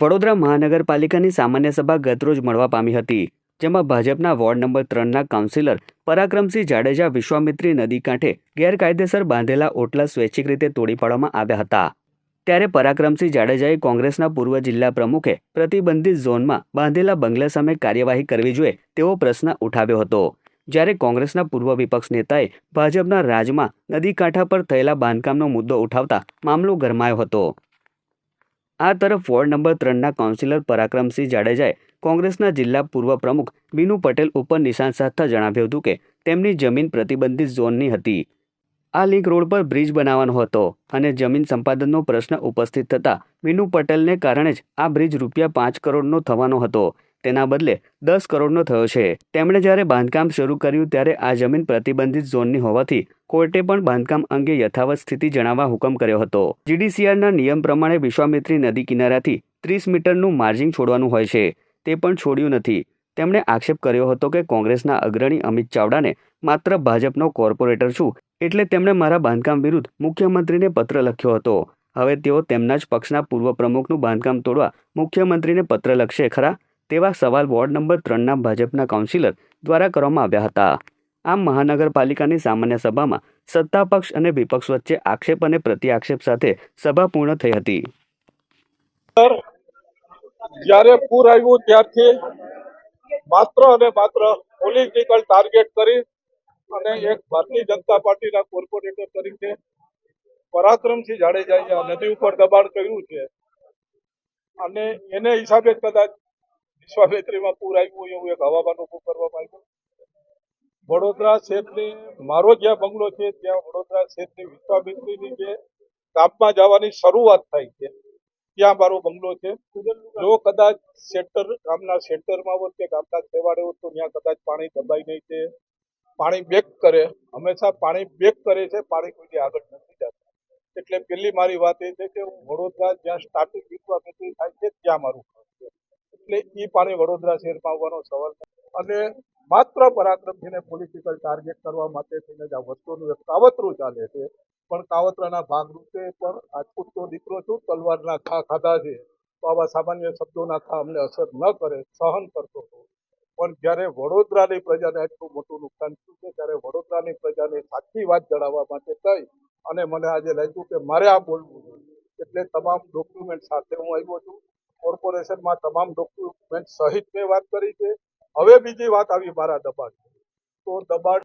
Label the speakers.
Speaker 1: વડોદરા મહાનગરપાલિકાની સામાન્ય સભા ગતરોજ મળવા પામી હતી, જેમાં ભાજપના વોર્ડ નંબર ત્રણના કાઉન્સિલર પરાક્રમસિંહ જાડેજા, વિશ્વામિત્રી નદી કાંઠે ગેરકાયદેસર બાંધેલા ઓટલા સ્વૈચ્છિક રીતે તોડી પાડવામાં આવ્યા હતા. ત્યારે પરાક્રમસિંહ જાડેજાએ કોંગ્રેસના પૂર્વ જિલ્લા પ્રમુખે પ્રતિબંધિત ઝોનમાં બાંધેલા બંગલા સામે કાર્યવાહી કરવી જોઈએ તેવો પ્રશ્ન ઉઠાવ્યો હતો. જ્યારે કોંગ્રેસના પૂર્વ વિપક્ષ નેતાએ ભાજપના રાજમાં નદી કાંઠા પર થયેલા બાંધકામનો મુદ્દો ઉઠાવતા મામલો ગરમાયો હતો. આ તરફ વોર્ડ નંબર ત્રણના કાઉન્સિલર પરાક્રમસિંહ જાડેજાએ કોંગ્રેસના જિલ્લા પૂર્વ પ્રમુખ બીનુ પટેલ ઉપર નિશાન સાધતા જણાવ્યું હતું કે તેમની જમીન પ્રતિબંધિત ઝોનની હતી. આ લિંક રોડ પર બ્રિજ બનાવવાનો હતો અને જમીન સંપાદનનો પ્રશ્ન ઉપસ્થિત થતા બીનુ પટેલને કારણે જ આ બ્રિજ રૂપિયા પાંચ કરોડનો થવાનો હતો. તેના બદલે દસ કરોડનો થયો છે. તેમણે જ્યારે બાંધકામ શરૂ કર્યું ત્યારે આ જમીન પ્રતિબંધિત ઝોનની હોવાથી કોર્ટે પણ બાંધકામ અંગે યથાવત સ્થિતિ જણાવવા હુકમ કર્યો હતો. જીડીસીઆરના નિયમ પ્રમાણે વિશ્વામિત્રી નદી કિનારાથી ત્રીસ મીટરનું માર્જિંગ છોડવાનું હોય છે. તે પણ છોડ્યું નથી. તેમણે આક્ષેપ કર્યો હતો કે કોંગ્રેસના અગ્રણી અમિત ચાવડાને માત્ર ભાજપનો કોર્પોરેટર છું એટલે તેમણે મારા બાંધકામ વિરુદ્ધ મુખ્યમંત્રીને પત્ર લખ્યો હતો. હવે તેઓ તેમના જ પક્ષના પૂર્વ પ્રમુખનું બાંધકામ તોડવા મુખ્યમંત્રીને પત્ર લખશે, ખરા? તેવા સવાલ વોર્ડ નંબર ત્રણના ભાજપના કાઉન્સિલર દ્વારા કરવામાં આવ્યા હતા. આમ મહાનગરપાલિકાની સામાન્ય સભામાં સત્તા પક્ષ અને વિપક્ષ વચ્ચે આક્ષેપ અને પ્રત્યાક્ષેપ સાથે સભા પૂર્ણ થઈ હતી.
Speaker 2: જ્યારે પૂર આવ્યું ત્યારથી માત્ર અને માત્ર પોલિટિકલ ટાર્ગેટ કરી અને એક ભારતીય જનતા પાર્ટીના કોર્પોરેટર તરીકે પરાક્રમસિંહ જાડેજાએ આ નદી ઉપર દબાણ કર્યું છે. અને એને હિસાબે કદાચ વિશ્વામિત્રીમાં પૂર આવ્યું હોય એવું એક હવામાન ઉભું કરવામાં આવ્યું. વડોદરા શહેરની, મારો જ્યાં બંગલો છે, ત્યાં વડોદરા શહેરની વિશ્વામિત્રીની જે ગામમાં જવાની શરૂઆત થાય છે, ત્યાં મારો બંગલો છે. જો કદાચ સેન્ટર ગામના સેન્ટરમાં હોત કે ગામના છેવાડે હોત તો ત્યાં કદાચ પાણી દબાઈ નહીં છે. પાણી બેક કરે, હંમેશા પાણી બેક કરે છે, પાણી કોઈની આગળ નથી જતું. એટલે પેલી મારી વાત એ છે કે હું વડોદરા જ્યાં સ્ટાર્ટિંગ વિશ્વામિત્રી થાય છે, ત્યાં મારું એટલે એ પાણી વડોદરા શહેરમાં આવવાનો સવાલ. અને માત્ર પરાક્રમજીને પોલિટિકલ ટાર્ગેટ કરવા માટે થઈને જ આ વસ્તુનું એક કાવતરું ચાલે છે. પણ કાવતરાના ભાગરૂપે પણ રાજપૂતનો દીકરો છું, તલવારના ખા ખાધા છે. તો આવા સામાન્ય શબ્દોના ખા અમને અસર ન કરે, સહન કરતો હતો પણ જ્યારે વડોદરાની પ્રજાને આટલું મોટું નુકસાન થયું છે, ત્યારે વડોદરાની પ્રજાને સાચી વાત જણાવવા માટે થઈ અને મને આજે લાગ્યું કે મારે આ બોલવું જોઈએ. એટલે તમામ ડોક્યુમેન્ટ સાથે હું આવ્યો છું. કોર્પોરેશનમાં તમામ ડોક્યુમેન્ટ સહિત મેં વાત કરી છે. હવે બીજી વાત આવી, મારા દબાણ તો દબાણ